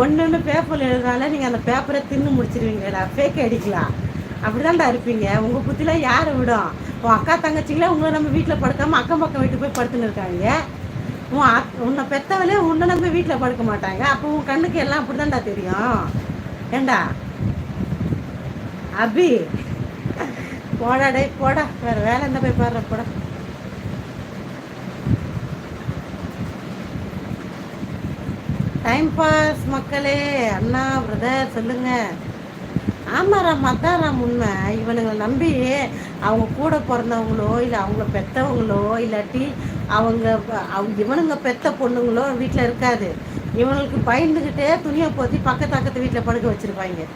ஒன்று ஒன்று பேப்பரில் எழுதுனால நீங்கள் அந்த பேப்பரை தின்னு முடிச்சிருவீங்கடா ஃபேக் அடிக்கலாம் அப்படிதான்டா இருப்பீங்க. உங்கள் புத்திலாம் யாரை விடும்? உன் அக்கா தங்கச்சிங்களே உங்களை நம்ம வீட்டில் படுக்காமல் அக்கம் பக்கம் வீட்டுக்கு போய் படுத்துன்னு இருக்காங்க. உன் அக் உன்னை பெத்தவளே உன்னை நம்ம வீட்டில் படுக்க மாட்டாங்க. அப்போ உன் கண்ணுக்கு எல்லாம் அப்படிதான்டா தெரியும். ஏண்டா? அபி. போடா போடா. வேறு வேலை இருந்தா போய் பாடுற போடா. டைம் பாஸ் மக்களே அண்ணா பிரதர் சொல்லுங்க. ஆமாராம் அதான்ராம் உண்மை. இவனுங்களை நம்பி அவங்க கூட பிறந்தவங்களோ இல்லை அவங்க பெற்றவங்களோ இல்லாட்டி அவங்க அவங்க இவனுங்க பெத்த பொண்ணுங்களோ வீட்டில் இருக்காது. இவனுக்கு பயந்துக்கிட்டே துணியை போத்தி பக்கத்து பக்கத்து வீட்டில் படுக்க வச்சுருப்பாங்க.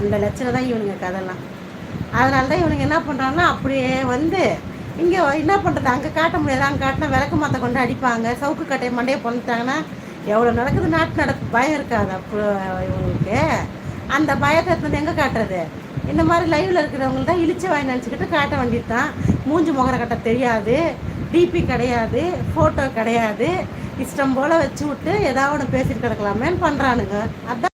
அந்த லட்சணம் தான் இவனுங்க கதைலாம். அதனால தான் இவனுங்க என்ன பண்ணுறாங்கன்னா அப்படியே வந்து இங்கே என்ன பண்ணுறது அங்கே காட்ட முடியாது. அங்கே காட்டினா விளக்கு மாற்ற கொண்டு அடிப்பாங்க. சவுக்கு கட்டையை மண்டையை பிறந்துட்டாங்கன்னா எவ்வளோ நடக்குது? நாட்டு நடக்கு பயம் இருக்காது? அப்போ இவங்களுக்கு? அந்த பயத்தை எடுத்து எங்கே காட்டுறது? இந்த மாதிரி லைவில் இருக்கிறவங்க தான் இழிச்ச வாய் நினச்சிக்கிட்டு காட்ட வேண்டியது தான் மூஞ்சி முகர கட்ட தெரியாது. டிபி கிடையாது. ஃபோட்டோ கிடையாது. இஷ்டம் போல் வச்சு விட்டு ஏதாவது ஒன்று பேசிட்டு கிடக்கலாமேன்னு பண்ணுறானுங்க அதான்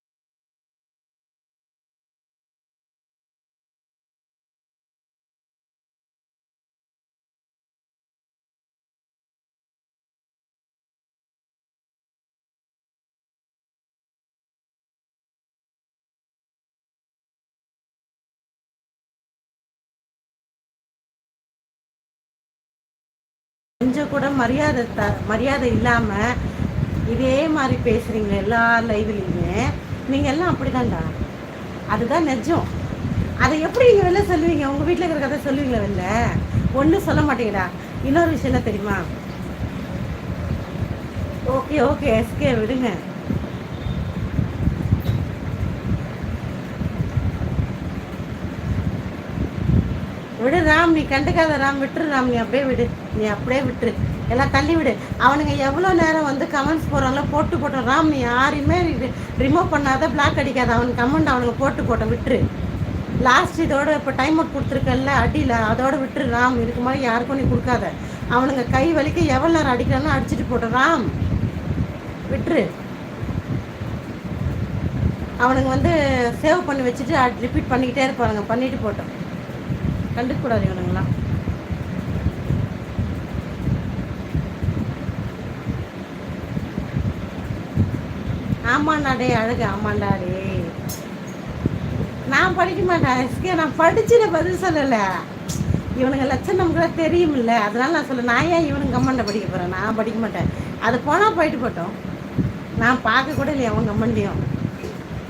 கொஞ்சம் கூட மரியாதை த மரியாதை இல்லாமல் இதே மாதிரி பேசுகிறீங்க எல்லா லைவ்லையுமே நீங்கள் எல்லாம் அப்படிதான்டா. அதுதான் நிஜம். அதை எப்படி நீங்கள் வெளில சொல்லுவீங்க? உங்கள் வீட்டில் இருக்கிற கதை சொல்லுவீங்களா வெளில? ஒன்றும் சொல்ல மாட்டீங்கடா. இன்னொரு விஷயம் என்ன தெரியுமா? ஓகே ஓகே எஸ்கே விடுங்க. விடு ராம் நீ கண்டுக்காத ராம் விட்டுரு ராம் நீ அப்படியே விடு. நீ அப்படியே விட்டுரு. எல்லாம் தள்ளி விடு. அவனுங்க எவ்வளோ நேரம் வந்து கமெண்ட்ஸ் போடுறாங்களோ போட்டு போட்டோம் ராம் நீ யாரையுமே ரிமூவ் பண்ணாத பிளாக் அடிக்காத. அவனுக்கு கமெண்ட் அவனுங்க போட்டு போட்டோம் விட்டுரு. லாஸ்ட் இதோட இப்போ டைம் அவுட் கொடுத்துருக்கல அடியில் அதோட விட்டுரு ராம். இதுக்கு மாதிரி யாருக்கும் நீ கொடுக்காத. அவனுங்க கை வலிக்க எவ்வளோ நேரம் அடிக்கிறானோ அடிச்சுட்டு போட்டோம் ராம். விட்டுரு. அவனுங்க வந்து சேவ் பண்ணி வச்சுட்டு ரிப்பீட் பண்ணிக்கிட்டே இருப்பானுங்க. பண்ணிட்டு போட்டோம். கண்டுக்கூடாது இவனுங்களாம் ஆமாண்டாடே அழகு. ஆமாண்டாடே நான் படிக்க மாட்டேன். எஸ்கே நான் படிச்சுட்டு பதில் சொல்லலை. இவனுங்க லட்சம் கூட தெரியுமில்ல அதனால நான் சொல்ல நான் ஏன் இவனுங்க கம்மண்டை படிக்க போகிறேன் நான் படிக்க மாட்டேன். அது போனால் போயிட்டு போட்டோம். நான் பார்க்க கூட இல்லையா அவன் கம்மண்டியும்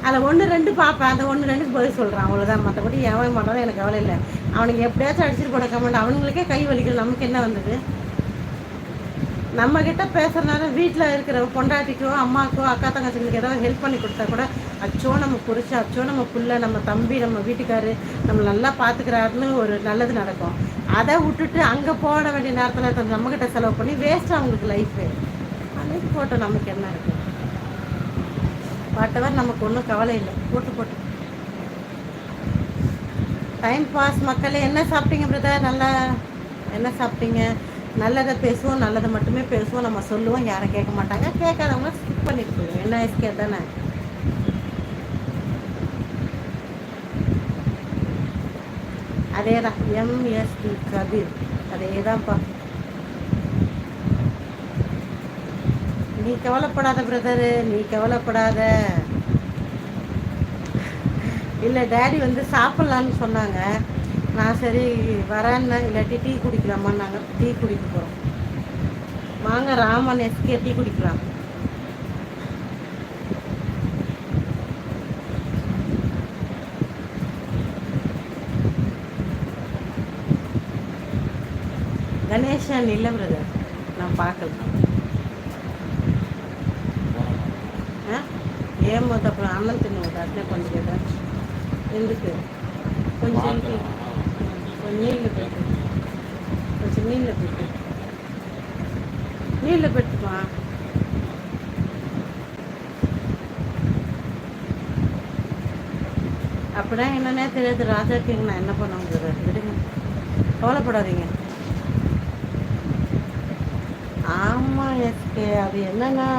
அதில் ஒன்று ரெண்டு பார்ப்பேன். அந்த ஒன்று ரெண்டுக்கு பதில் சொல்கிறான் அவ்வளோதான் மற்றபடி எவன் பண்ணுறதும் எனக்கு கவலை இல்லை. அவனுக்கு எப்படியாச்சும் அடிச்சுட்டு போட கமெண்ட் அவனுங்களுக்கே கை வலிக்கல. நமக்கு என்ன வந்தது? நம்ம கிட்ட பேசுறதுனால வீட்டில் இருக்கிற பொண்டாட்டிக்கோ அம்மாக்கோ அக்கா தங்கச்சிங்களுக்கு ஏதாவது ஹெல்ப் பண்ணி கொடுத்தா கூட அச்சோ நம்ம புரிச்சு அச்சோ நம்ம புள்ள நம்ம தம்பி நம்ம வீட்டுக்காரு நம்ம நல்லா பார்த்துக்கிறாருன்னு ஒரு நல்லது நடக்கும். அதை விட்டுட்டு அங்கே போட வேண்டிய நேரத்தில் நம்மக்கிட்ட செலவு பண்ணி வேஸ்ட் அவங்களுக்கு லைஃபு அன்னைக்கு போட்டோம் நமக்கு என்ன இருக்குது வாட்டவர் நமக்கு ஒன்றும் கவலை இல்லை. போட்டு போட்டு. டைம் பாஸ் மக்களே என்ன சாப்பிட்டீங்க பிரதர் நல்லா என்ன சாப்பிட்டீங்க? நல்லதை பேசுவோம் நல்லதை மட்டுமே பேசுவோம். நம்ம சொல்லுவோம் யாரும் கேட்க மாட்டாங்க. கேட்காதவங்க ஸ்கிப் பண்ணிட்டு போயிடும் என்ன எஸ்கே தானே? அதே தான் எம்எஸ்டி கபீர். அதே தான்ப்பா நீ கவலைப்படாத பிரதரு நீ கவலைப்படாத. இல்லை டேடி வந்து சாப்பிட்லான்னு சொன்னாங்க. நான் சரி வரேன்னு இல்லாட்டி டீ குடிக்கலாமான்னு நாங்கள் டீ குடிக்க போகிறோம் வாங்க ராமன் எஸ்கே டீ குடிக்கலாம். கணேஷன் இல்லை பிரதர் நான் பார்க்கலாம் ஏன் போது அப்புறம் அண்ணன் தின்னு விட்டாருன்னு கொஞ்சம் ஏதாச்சும் ఎందుకు కొంచెం ఇంటి కొంచెం నీళ్ళు పెట్టు కొంచెం నీళ్ళు పెట్టు నీళ్ళు పెట్టుమా அப்படியே என்னன்னே தெரியாது ராஜாக்கு நான் என்ன பண்ண முடியாது விடுங்க கவலைப்படாதீங்க ஆமாம் எஸ்கே அது என்னன்னா